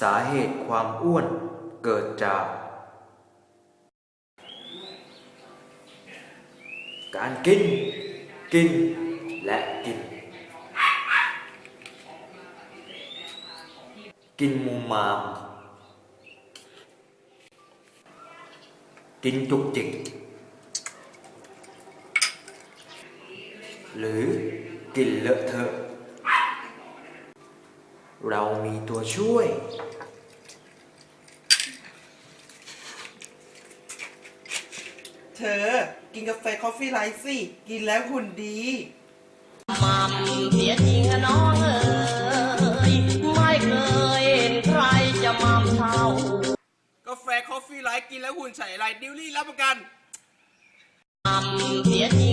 สาเหตุความอ้วนเกิดจาก การกิน กิน และกิน กินมุมมาม กินจุกจิก หรือกินเลอะเทอะ เรามีตัวช่วย เธอ กินกาแฟคอฟฟี่ไลท์สิ กินแล้วหุ่นดี มัมเสียจริงอะน้องเอ๋ยไม่เคยเห็นใครจะมัมเท่ากาแฟคอฟฟี่ไลท์กินแล้วหุ่นใสไรดิวลี่รับประกัน มัมเสียจริงอะน้อง